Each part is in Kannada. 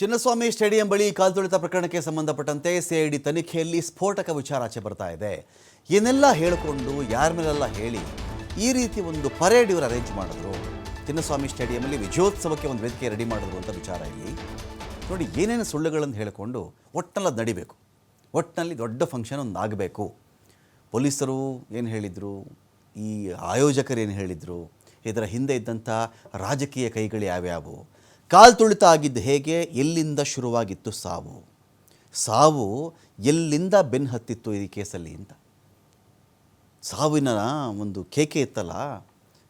ಚಿನ್ನಸ್ವಾಮಿ ಸ್ಟೇಡಿಯಂ ಬಳಿ ಕಾಲ್ತುಳಿತ ಪ್ರಕರಣಕ್ಕೆ ಸಂಬಂಧಪಟ್ಟಂತೆ ಸಿಐಡಿ ತನಿಖೆಯಲ್ಲಿ ಸ್ಫೋಟಕ ವಿಚಾರ ಆಚೆ ಬರ್ತಾ ಇದೆ. ಏನೆಲ್ಲ ಹೇಳಿಕೊಂಡು ಯಾರ ಮೇಲೆಲ್ಲ ಹೇಳಿ ಈ ರೀತಿ ಒಂದು ಪರೇಡ್ ಇವರು ಅರೇಂಜ್ ಮಾಡಿದ್ರು. ಚಿನ್ನಸ್ವಾಮಿ ಸ್ಟೇಡಿಯಮಲ್ಲಿ ವಿಜಯೋತ್ಸವಕ್ಕೆ ಒಂದು ವೇದಿಕೆ ರೆಡಿ ಮಾಡಿದ್ರು ಅಂತ ವಿಚಾರ ಇಲ್ಲಿ. ನೋಡಿ, ಏನೇನು ಸುಳ್ಳುಗಳನ್ನು ಹೇಳಿಕೊಂಡು ಒಟ್ಟಿನಲ್ಲಿ ಅದು ನಡಿಬೇಕು. ಒಟ್ಟಿನಲ್ಲಿ ದೊಡ್ಡ ಫಂಕ್ಷನ್ ಒಂದು ಆಗಬೇಕು. ಪೊಲೀಸರು ಏನು ಹೇಳಿದರು? ಈ ಆಯೋಜಕರು ಏನು ಹೇಳಿದರು? ಇದರ ಹಿಂದೆ ಇದ್ದಂಥ ರಾಜಕೀಯ ಕೈಗಳು ಯಾವ್ಯಾವು? ಕಾಲ್ ತುಳಿತ ಆಗಿದ್ದು ಹೇಗೆ? ಎಲ್ಲಿಂದ ಶುರುವಾಗಿತ್ತು ಸಾವು? ಸಾವು ಎಲ್ಲಿಂದ ಬೆನ್ನು ಹತ್ತಿತ್ತು ಈ ಕೇಸಲ್ಲಿ ಅಂತ? ಸಾವಿನ ಒಂದು ಕೇಕೆ ಇತ್ತಲ್ಲ?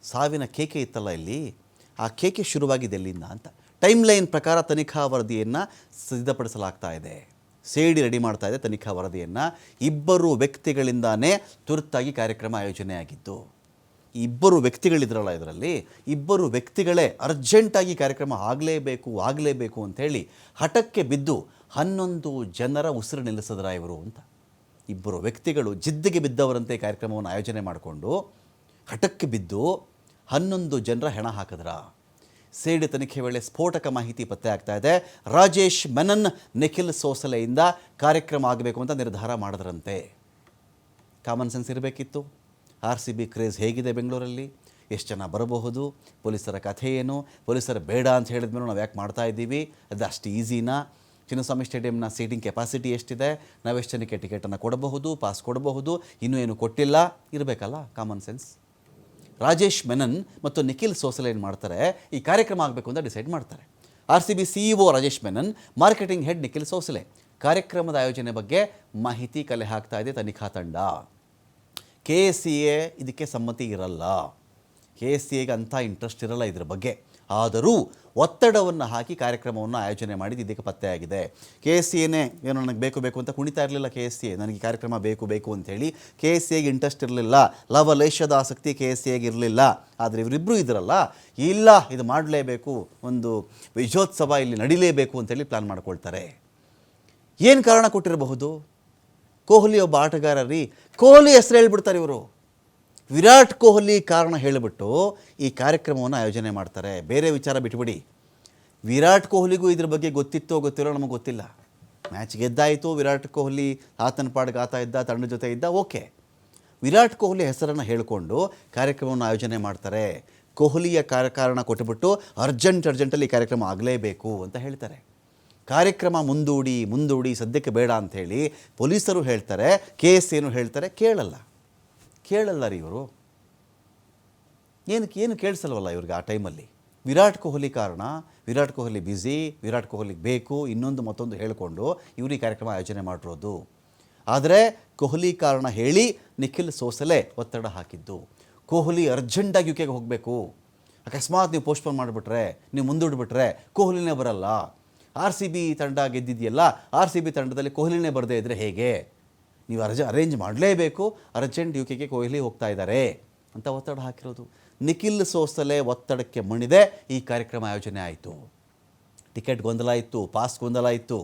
ಸಾವಿನ ಕೇಕೆ ಇತ್ತಲ್ಲ ಇಲ್ಲಿ? ಆ ಕೇಕೆ ಶುರುವಾಗಿದೆ ಎಲ್ಲಿಂದ ಅಂತ? ಟೈಮ್ ಲೈನ್ ಪ್ರಕಾರ ತನಿಖಾ ವರದಿಯನ್ನು ಸಿದ್ಧಪಡಿಸಲಾಗ್ತಾ ಇದೆ. ಸೇಡಿ ರೆಡಿ ಮಾಡ್ತಾ ಇದೆ ತನಿಖಾ ವರದಿಯನ್ನು. ಇಬ್ಬರು ವ್ಯಕ್ತಿಗಳಿಂದಾನೇ ತುರ್ತಾಗಿ ಕಾರ್ಯಕ್ರಮ ಆಯೋಜನೆ ಆಗಿದ್ದು ಇಬ್ಬರು ವ್ಯಕ್ತಿಗಳಿದ್ರಲ್ಲ ಇದರಲ್ಲಿ. ಇಬ್ಬರು ವ್ಯಕ್ತಿಗಳೇ ಅರ್ಜೆಂಟಾಗಿ ಕಾರ್ಯಕ್ರಮ ಆಗಲೇಬೇಕು ಆಗಲೇಬೇಕು ಅಂಥೇಳಿ ಹಠಕ್ಕೆ ಬಿದ್ದು ಹನ್ನೊಂದು ಜನರ ಉಸಿರು ನಿಲ್ಲಿಸಿದ್ರ ಇವರು ಅಂತ. ಇಬ್ಬರು ವ್ಯಕ್ತಿಗಳು ಜಿದ್ದಿಗೆ ಬಿದ್ದವರಂತೆ ಕಾರ್ಯಕ್ರಮವನ್ನು ಆಯೋಜನೆ ಮಾಡಿಕೊಂಡು ಹಠಕ್ಕೆ ಬಿದ್ದು ಹನ್ನೊಂದು ಜನರ ಹೆಣ ಹಾಕಿದ್ರ. ಸೇಡಿ ತನಿಖೆ ವೇಳೆ ಸ್ಫೋಟಕ ಮಾಹಿತಿ ಪತ್ತೆ ಆಗ್ತಾ ಇದೆ. ರಾಜೇಶ್ ಮೆನನ್ ನಿಖಿಲ್ ಸೋಸಲೆಯಿಂದ ಕಾರ್ಯಕ್ರಮ ಆಗಬೇಕು ಅಂತ ನಿರ್ಧಾರ ಮಾಡಿದ್ರಂತೆ. ಕಾಮನ್ ಸೆನ್ಸ್ ಇರಬೇಕಿತ್ತು. ಆರ್ ಸಿ ಬಿ ಕ್ರೇಜ್ ಹೇಗಿದೆ ಬೆಂಗಳೂರಲ್ಲಿ? ಎಷ್ಟು ಜನ ಬರಬಹುದು? ಪೊಲೀಸರ ಕಥೆ ಏನು? ಪೊಲೀಸರ ಬೇಡ ಅಂತ ಹೇಳಿದ್ಮೇಲೆ ನಾವು ಯಾಕೆ ಮಾಡ್ತಾ ಇದ್ದೀವಿ? ಅದು ಅಷ್ಟು ಈಸಿನಾ? ಚಿನ್ನಸ್ವಾಮಿ ಸ್ಟೇಡಿಯಂನ ಸೀಟಿಂಗ್ ಕೆಪಾಸಿಟಿ ಎಷ್ಟಿದೆ? ನಾವೆಷ್ಟು ಜನಕ್ಕೆ ಟಿಕೆಟನ್ನು ಕೊಡಬಹುದು, ಪಾಸ್ ಕೊಡಬಹುದು? ಇನ್ನೂ ಏನು ಕೊಟ್ಟಿಲ್ಲ? ಇರಬೇಕಲ್ಲ ಕಾಮನ್ ಸೆನ್ಸ್ ರಾಜೇಶ್ ಮೆನನ್ ಮತ್ತು ನಿಖಿಲ್ ಸೋಸಲೆ ಏನು ಮಾಡ್ತಾರೆ? ಈ ಕಾರ್ಯಕ್ರಮ ಆಗಬೇಕು ಅಂತ ಡಿಸೈಡ್ ಮಾಡ್ತಾರೆ. R C B CEO Rajesh Menon, marketing head Nikhil Sosale. ಕಾರ್ಯಕ್ರಮದ ಆಯೋಜನೆ ಬಗ್ಗೆ ಮಾಹಿತಿ ಕಲೆ ಹಾಕ್ತಾ ಇದೆ ತನಿಖಾ ತಂಡ. ಕೆ ಸಿ ಎ ಇದಕ್ಕೆ ಸಮ್ಮತಿ ಇರಲ್ಲ. ಕೆ ಎಸ್ ಸಿ ಎಗೆ ಅಂಥ ಇಂಟ್ರೆಸ್ಟ್ ಇರಲ್ಲ ಇದರ ಬಗ್ಗೆ. ಆದರೂ ಒತ್ತಡವನ್ನು ಹಾಕಿ ಕಾರ್ಯಕ್ರಮವನ್ನು ಆಯೋಜನೆ ಮಾಡಿದ್ದು ಇದಕ್ಕೆ ಪತ್ತೆಯಾಗಿದೆ ಕೆ ಎಸ್ ಸಿ ಎನೇ ಏನೋ ನನಗೆ ಬೇಕು ಬೇಕು ಅಂತ ಕುಣಿತಾ ಇರಲಿಲ್ಲ ಕೆ ಎಸ್ ಸಿ ಎ ನನಗೆ ಕಾರ್ಯಕ್ರಮ ಬೇಕು ಬೇಕು ಅಂಥೇಳಿ ಕೆ ಎಸ್ ಸಿ ಎಗೆ ಇಂಟ್ರೆಸ್ಟ್ ಇರಲಿಲ್ಲ. ಲವಲೇಶದ ಆಸಕ್ತಿ ಕೆ ಎಸ್ ಸಿ ಎಗೆ ಇರಲಿಲ್ಲ. ಆದರೆ ಇವರಿಬ್ಬರು ಇದ್ರಲ್ಲ. ಇಲ್ಲ, ಇದು ಮಾಡಲೇಬೇಕು. ಒಂದು ವಿಜಯೋತ್ಸವ ಇಲ್ಲಿ ನಡಿಲೇಬೇಕು ಅಂತೇಳಿ ಪ್ಲ್ಯಾನ್ ಮಾಡ್ಕೊಳ್ತಾರೆ. ಏನು ಕಾರಣ ಕೊಟ್ಟಿರಬಹುದು? ಕೊಹ್ಲಿ ಒಬ್ಬ ಆಟಗಾರ ರೀ. ಕೊಹ್ಲಿ ಹೆಸರು ಹೇಳ್ಬಿಡ್ತಾರೆ ಇವರು. ವಿರಾಟ್ ಕೊಹ್ಲಿ ಕಾರಣ ಹೇಳಿಬಿಟ್ಟು ಈ ಕಾರ್ಯಕ್ರಮವನ್ನು ಆಯೋಜನೆ ಮಾಡ್ತಾರೆ. ಬೇರೆ ವಿಚಾರ ಬಿಟ್ಬಿಡಿ. ವಿರಾಟ್ ಕೊಹ್ಲಿಗೂ ಇದ್ರ ಬಗ್ಗೆ ಗೊತ್ತಿತ್ತೋ ಗೊತ್ತಿರೋ ನಮಗೆ ಗೊತ್ತಿಲ್ಲ. ಮ್ಯಾಚ್ ಗೆದ್ದಾಯಿತು, ವಿರಾಟ್ ಕೊಹ್ಲಿ ಆತನ ಪಾಡ್ಗೆ ಆತ ಇದ್ದ ತಂಡ ಜೊತೆ ಇದ್ದ, ಓಕೆ. ವಿರಾಟ್ ಕೊಹ್ಲಿ ಹೆಸರನ್ನು ಹೇಳಿಕೊಂಡು ಕಾರ್ಯಕ್ರಮವನ್ನು ಆಯೋಜನೆ ಮಾಡ್ತಾರೆ. ಕೊಹ್ಲಿಯ ಕಾರ ಕಾರಣ ಕೊಟ್ಟುಬಿಟ್ಟು ಅರ್ಜೆಂಟ್, ಅರ್ಜೆಂಟಲ್ಲಿ ಈ ಕಾರ್ಯಕ್ರಮ ಆಗಲೇಬೇಕು ಅಂತ ಹೇಳ್ತಾರೆ. ಕಾರ್ಯಕ್ರಮ ಮುಂದೂಡಿ ಮುಂದೂಡಿ ಸದ್ಯಕ್ಕೆ ಬೇಡ ಅಂಥೇಳಿ ಪೊಲೀಸರು ಹೇಳ್ತಾರೆ, ಕೆ ಎಸ್ ಏನು ಹೇಳ್ತಾರೆ, ಕೇಳಲ್ಲ. ಕೇಳಲ್ಲ ರೀ ಇವರು. ಏನಕ್ಕೆ, ಏನು ಕೇಳಿಸಲ್ವಲ್ಲ ಇವ್ರಿಗೆ ಆ ಟೈಮಲ್ಲಿ? ವಿರಾಟ್ ಕೊಹ್ಲಿ ಕಾರಣ, ವಿರಾಟ್ ಕೊಹ್ಲಿ ಬ್ಯುಸಿ ವಿರಾಟ್ ಕೊಹ್ಲಿಗೆ ಬೇಕು, ಇನ್ನೊಂದು ಮತ್ತೊಂದು ಹೇಳಿಕೊಂಡು ಇವರು ಈ ಕಾರ್ಯಕ್ರಮ ಆಯೋಜನೆ ಮಾಡಿರೋದು. ಆದರೆ ಕೊಹ್ಲಿ ಕಾರಣ ಹೇಳಿ ನಿಖಿಲ್ ಸೋಸಲೆ ಒತ್ತಡ ಹಾಕಿದ್ದು. ಕೊಹ್ಲಿ ಅರ್ಜೆಂಟಾಗಿ ಯುಕೆಗೆ ಹೋಗಬೇಕು. ಅಕಸ್ಮಾತ್ ನೀವು ಪೋಸ್ಟ್ಪೋನ್ ಮಾಡಿಬಿಟ್ರೆ, ನೀವು ಮುಂದೂಡ್ಬಿಟ್ರೆ ಕೊಹ್ಲಿನೇ ಬರಲ್ಲ. ಆರ್ ಸಿ ಬಿ ತಂಡ ಗೆದ್ದಿದೆಯಲ್ಲ ಆರ್ ಸಿ ಬಿ ತಂಡದಲ್ಲಿ ಕೊಹ್ಲಿನೇ ಬರದೇ ಇದ್ದರೆ ಹೇಗೆ? ನೀವು ಅರ್ಜ, ಅರೇಂಜ್ ಮಾಡಲೇಬೇಕು, ಅರ್ಜೆಂಟ್ ಯು ಕೆಗೆ ಕೊಹ್ಲಿ ಹೋಗ್ತಾ ಇದ್ದಾರೆ ಅಂತ ಒತ್ತಡ ಹಾಕಿರೋದು. ನಿಖಿಲ್ ಸೋಸಲೆ ಒತ್ತಡಕ್ಕೆ ಮಣಿದೆ, ಈ ಕಾರ್ಯಕ್ರಮ ಆಯೋಜನೆ ಆಯಿತು. ಟಿಕೆಟ್ ಗೊಂದಲ ಇತ್ತು, ಪಾಸ್ ಗೊಂದಲ ಇತ್ತು.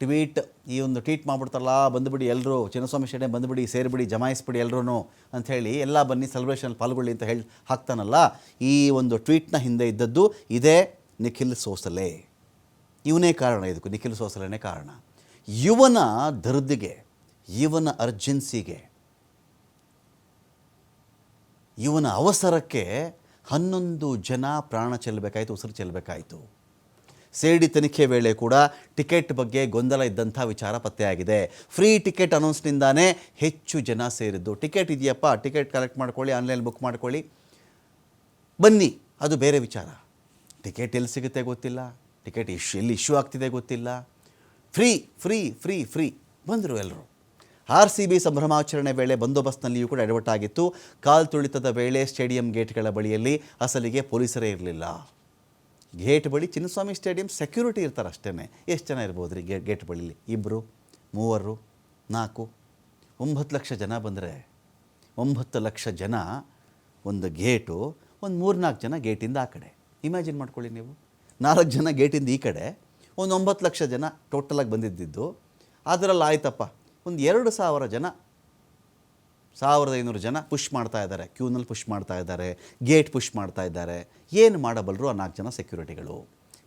ಟ್ವೀಟ್, ಈ ಒಂದು ಟ್ವೀಟ್ ಮಾಡಿಬಿಡ್ತಾರಲ್ಲ, ಬಂದುಬಿಡಿ ಎಲ್ಲರೂ ಚಿನ್ನಸ್ವಾಮಿ ಸ್ಟೇಡಿಯಂ ಬಂದುಬಿಡಿ, ಸೇರಿಬಿಡಿ, ಜಮಾಯಿಸ್ಬಿಡಿ ಎಲ್ಲರೂ ಅಂಥೇಳಿ ಎಲ್ಲ ಬನ್ನಿ ಸೆಲೆಬ್ರೇಷನ್ ಪಾಲ್ಗೊಳ್ಳಿ ಅಂತ ಹೇಳಿ ಹಾಕ್ತಾನಲ್ಲ, ಈ ಒಂದು ಟ್ವೀಟ್ನ ಹಿಂದೆ ಇದ್ದದ್ದು ಇದೇ ನಿಖಿಲ್ ಸೋಸಲೆ. ಇವನೇ ಕಾರಣ, ಇದಕ್ಕೂ ನಿಖಿಲ್ ಸೋಸಲನೇ ಕಾರಣ. ಇವನ ದರ್ದಿಗೆ ಇವನ ಅರ್ಜೆನ್ಸಿಗೆ ಇವನ ಅವಸರಕ್ಕೆ ಹನ್ನೊಂದು ಜನ ಪ್ರಾಣ ಚೆಲ್ಲಬೇಕಾಯಿತು, ಉಸಿರು ಚೆಲ್ಲಬೇಕಾಯಿತು. ಸೇಡಿ ತನಿಖೆ ವೇಳೆ ಕೂಡ ಟಿಕೆಟ್ ಬಗ್ಗೆ ಗೊಂದಲ ಇದ್ದಂಥ ವಿಚಾರ ಪತ್ತೆಯಾಗಿದೆ ಫ್ರೀ ಟಿಕೆಟ್ ಅನೌನ್ಸ್ನಿಂದಾನೇ ಹೆಚ್ಚು ಜನ ಸೇರಿದ್ದು. ಟಿಕೆಟ್ ಇದೆಯಪ್ಪ, ಟಿಕೆಟ್ ಕಲೆಕ್ಟ್ ಮಾಡ್ಕೊಳ್ಳಿ, ಆನ್ಲೈನ್ ಬುಕ್ ಮಾಡ್ಕೊಳ್ಳಿ. ಬನ್ನಿ, ಅದು ಬೇರೆ ವಿಚಾರ. ಟಿಕೆಟ್ ಎಲ್ಲಿ ಸಿಗುತ್ತೆ ಗೊತ್ತಿಲ್ಲ. ಟಿಕೆಟ್ ಇಶ್ಯೂ, ಎಲ್ಲಿ ಇಶ್ಯೂ ಆಗ್ತಿದೆ ಗೊತ್ತಿಲ್ಲ. ಫ್ರೀ ಫ್ರೀ ಫ್ರೀ ಫ್ರೀ ಬಂದರು ಎಲ್ಲರೂ. ಆರ್ ಸಿ ಬಿ ಸಂಭ್ರಮಾಚರಣೆ ವೇಳೆ ಬಂದೋಬಸ್ತ್ನಲ್ಲಿಯೂ ಕೂಡ ಎಡವಟ್ಟಾಗಿತ್ತು. ಕಾಲ್ ತುಳಿತದ ವೇಳೆ ಸ್ಟೇಡಿಯಂ ಗೇಟ್ಗಳ ಬಳಿಯಲ್ಲಿ ಅಸಲಿಗೆ ಪೊಲೀಸರೇ ಇರಲಿಲ್ಲ. ಗೇಟ್ ಬಳಿ ಚಿನ್ನಸ್ವಾಮಿ ಸ್ಟೇಡಿಯಂ ಸೆಕ್ಯೂರಿಟಿ ಇರ್ತಾರೆ ಅಷ್ಟೇ ಎಷ್ಟು ಜನ ಇರ್ಬೋದು ರೀ ಗೇ, ಗೇಟ್ ಬಳಿಲಿ? ಇಬ್ಬರು ಮೂವರು, ನಾಲ್ಕು? ಒಂಬತ್ತು ಲಕ್ಷ ಜನ ಬಂದರೆ, ಒಂಬತ್ತು ಲಕ್ಷ ಜನ ಒಂದು ಗೇಟು, ಒಂದು ಮೂರ್ನಾಲ್ಕು ಜನ ಗೇಟಿಂದ ಆ ಕಡೆ. ಇಮ್ಯಾಜಿನ್ ಮಾಡ್ಕೊಳ್ಳಿ ನೀವು. ನಾಲ್ಕು ಜನ ಗೇಟಿಂದ ಈ ಕಡೆ, ಒಂದು ಒಂಬತ್ತು ಲಕ್ಷ ಜನ ಟೋಟಲಾಗಿ ಬಂದಿದ್ದಿದ್ದು. ಅದರಲ್ಲಿ ಆಯ್ತಪ್ಪ, ಒಂದು ಎರಡು ಸಾವಿರ ಜನ, ಸಾವಿರದ ಐನೂರು ಜನ ಪುಷ್ ಮಾಡ್ತಾ ಇದ್ದಾರೆ. ಕ್ಯೂನಲ್ಲಿ ಪುಷ್ ಮಾಡ್ತಾ ಇದ್ದಾರೆ ಗೇಟ್ ಪುಷ್ ಮಾಡ್ತಾ ಇದ್ದಾರೆ. ಏನು ಮಾಡಬಲ್ಲರು ಆ ನಾಲ್ಕು ಜನ ಸೆಕ್ಯೂರಿಟಿಗಳು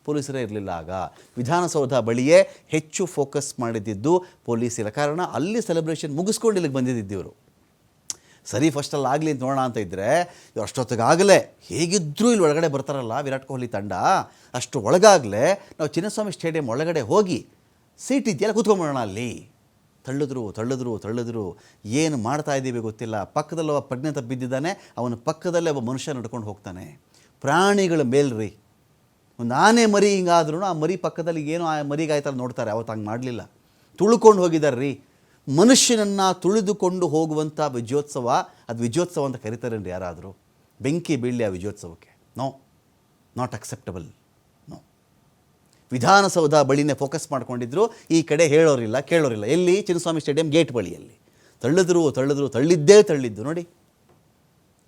ಪೊಲೀಸರೇ ಇರಲಿಲ್ಲ ಆಗ. ವಿಧಾನಸೌಧ ಬಳಿಯೇ ಹೆಚ್ಚು ಫೋಕಸ್ ಮಾಡಿದ್ದಿದ್ದು ಇಲ್ಲ ಕಾರಣ ಅಲ್ಲಿ ಸೆಲೆಬ್ರೇಷನ್ ಮುಗಿಸ್ಕೊಂಡು ಇಲ್ಲಿಗೆ ಬಂದಿದ್ದಿವರು ಸರಿ ಫಸ್ಟಲ್ಲಿ ಆಗಲಿ ಅಂತ ನೋಡೋಣ ಅಂತ ಇದ್ದರೆ ಇವ್ರು ಅಷ್ಟೊತ್ತಿಗಾಗಲೇ ಹೇಗಿದ್ದರೂ ಇಲ್ಲಿ ಒಳಗಡೆ ಬರ್ತಾರಲ್ಲ ವಿರಾಟ್ ಕೊಹ್ಲಿ ತಂಡ. ಅಷ್ಟು ಒಳಗಾಗಲೇ ನಾವು ಚಿನ್ನಸ್ವಾಮಿ ಸ್ಟೇಡಿಯಂ ಒಳಗಡೆ ಹೋಗಿ ಸೀಟ್ ಇದೆಯಲ್ಲ, ಕೂತ್ಕೊಂಬಿಡೋಣ ಅಲ್ಲಿ. ತಳ್ಳಿದ್ರು ತಳ್ಳಿದ್ರು ತಳ್ಳಿದ್ರು. ಏನು ಮಾಡ್ತಾ ಇದ್ದೀವಿ ಗೊತ್ತಿಲ್ಲ. ಪಕ್ಕದಲ್ಲಿ ಒಬ್ಬ ಪ್ರಜ್ಞೆ ತಪ್ಪಿದ್ದಾನೆ ಅವನ ಪಕ್ಕದಲ್ಲೇ ಒಬ್ಬ ಮನುಷ್ಯ ನಡ್ಕೊಂಡು ಹೋಗ್ತಾನೆ. ಪ್ರಾಣಿಗಳ ಮೇಲ್ರಿ. ಒಂದು ಆನೆ ಮರಿ ಹಿಂಗಾದ್ರೂ ಆ ಮರಿ ಪಕ್ಕದಲ್ಲಿ ಏನೋ ಆ ಮರಿಗಾಯ್ತಲ್ಲ ನೋಡ್ತಾರೆ, ಅವತ್ತು ಹಂಗೆ ಮಾಡಲಿಲ್ಲ. ತುಳ್ಕೊಂಡು ಹೋಗಿದ್ದಾರೆ ರೀ ಮನುಷ್ಯನನ್ನು ತುಳಿದುಕೊಂಡು ಹೋಗುವಂಥ ವಿಜಯೋತ್ಸವ, ಅದು ವಿಜಯೋತ್ಸವ ಅಂತ ಕರೀತಾರೇನ್ರಿ ಯಾರಾದರೂ? ಬೆಂಕಿ ಬೀಳಲಿ ಆ ವಿಜಯೋತ್ಸವಕ್ಕೆ? No not acceptable no Vidhana Soudha ಬಳಿನೇ focus ಮಾಡ್ಕೊಂಡಿದ್ರು, ಈ ಕಡೆ ಹೇಳೋರಿಲ್ಲ, ಕೇಳೋರಿಲ್ಲ. ಎಲ್ಲಿ? ಚಿನ್ನಸ್ವಾಮಿ ಸ್ಟೇಡಿಯಂ ಗೇಟ್ ಬಳಿಯಲ್ಲಿ. ತಳ್ಳಿದ್ರು ತಳ್ಳಿದ್ರು, ತಳ್ಳಿದ್ದೇ ತಳ್ಳಿದ್ದು, ನೋಡಿ.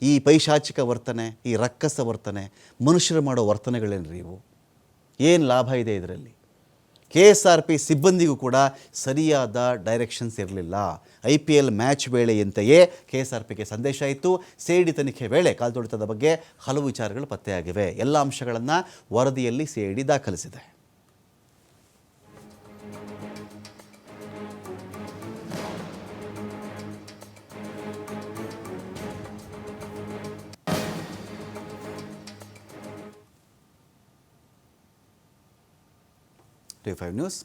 ಈ ಪೈಶಾಚಿಕ ವರ್ತನೆ, ಈ ರಕ್ಕಸ ವರ್ತನೆ, ಮನುಷ್ಯರು ಮಾಡೋ ವರ್ತನೆಗಳೇನ್ರಿ ಇವು? ಏನು ಲಾಭ ಇದೆ ಇದರಲ್ಲಿ? ಕೆ ಎಸ್ ಆರ್ ಪಿ ಸಿಬ್ಬಂದಿಗೂ ಕೂಡ ಸರಿಯಾದ ಡೈರೆಕ್ಷನ್ಸ್ ಇರಲಿಲ್ಲ. ಐ ಪಿ ಎಲ್ ಮ್ಯಾಚ್ ವೇಳೆಯಂತೆಯೇ ಕೆ ಎಸ್ ಆರ್ ಪಿಗೆ ಸಂದೇಶ ಇತ್ತು. ಸಿಐಡಿ ತನಿಖೆ ವೇಳೆ ಕಾಲ್ತೊಡಿತದ ಬಗ್ಗೆ ಹಲವು ವಿಚಾರಗಳು ಪತ್ತೆಯಾಗಿವೆ. ಎಲ್ಲ ಅಂಶಗಳನ್ನು ವರದಿಯಲ್ಲಿ ಸಿಐಡಿ ದಾಖಲಿಸಿದೆ. để về nước